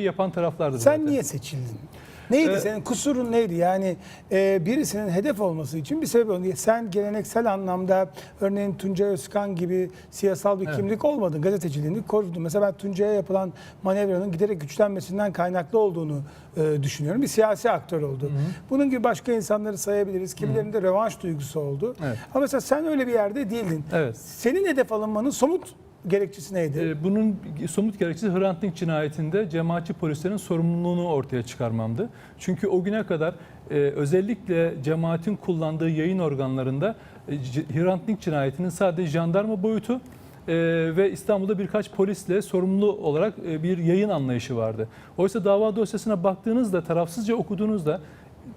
yapan taraflardı Sen zaten. niye seçildin? Neydi Ee, senin kusurun neydi? Yani e, birisinin hedef olması için bir sebep oldu. Sen geleneksel anlamda örneğin Tuncay Özkan gibi siyasal bir Evet. kimlik olmadın. Gazeteciliğini korudun. Mesela ben Tuncay'a yapılan manevranın giderek güçlenmesinden kaynaklı olduğunu e, düşünüyorum. Bir siyasi aktör oldu. Bunun gibi başka insanları sayabiliriz. Kimilerinde rövanş duygusu oldu. Evet. Ama mesela sen öyle bir yerde değildin. Evet. Senin hedef alınmanın somut gerekçesi neydi? Ee, Bunun somut gerekçesi Hrant Dink cinayetinde cemaatçi polislerin sorumluluğunu ortaya çıkarmamdı. Çünkü o güne kadar e, özellikle cemaatin kullandığı yayın organlarında e, Hrant Dink cinayetinin sadece jandarma boyutu e, ve İstanbul'da birkaç polisle sorumlu olarak e, bir yayın anlayışı vardı. Oysa dava dosyasına baktığınızda, tarafsızca okuduğunuzda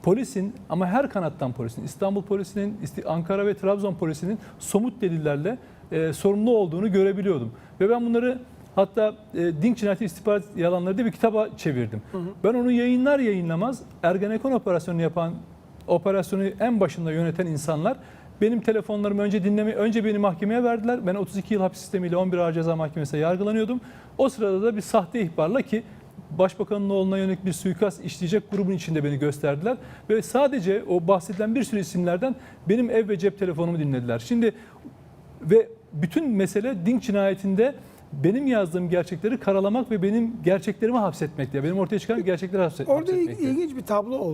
polisin ama her kanattan polisin, İstanbul polisinin, Ankara ve Trabzon polisinin somut delillerle e, sorumlu olduğunu görebiliyordum. Ve ben bunları hatta e, Dink Cinayeti İstihbarat Yalanları diye bir kitaba çevirdim. Ben onu yayınlar yayınlamaz Ergenekon operasyonu yapan, operasyonu en başında yöneten insanlar benim telefonlarımı önce dinleme, önce beni mahkemeye verdiler. Ben 32 yıl hapis sistemiyle 11 Ağır Ceza Mahkemesi'ne yargılanıyordum. O sırada da bir sahte ihbarla ki Başbakanın oğluna yönelik bir suikast işleyecek grubun içinde beni gösterdiler. Ve sadece o bahsedilen bir sürü isimlerden benim ev ve cep telefonumu dinlediler. Şimdi ve bütün mesele Dink cinayetinde benim yazdığım gerçekleri karalamak ve benim gerçeklerimi hapsetmekte. Benim ortaya çıkan gerçekleri hapset- Orada ilginç bir tablo oldu.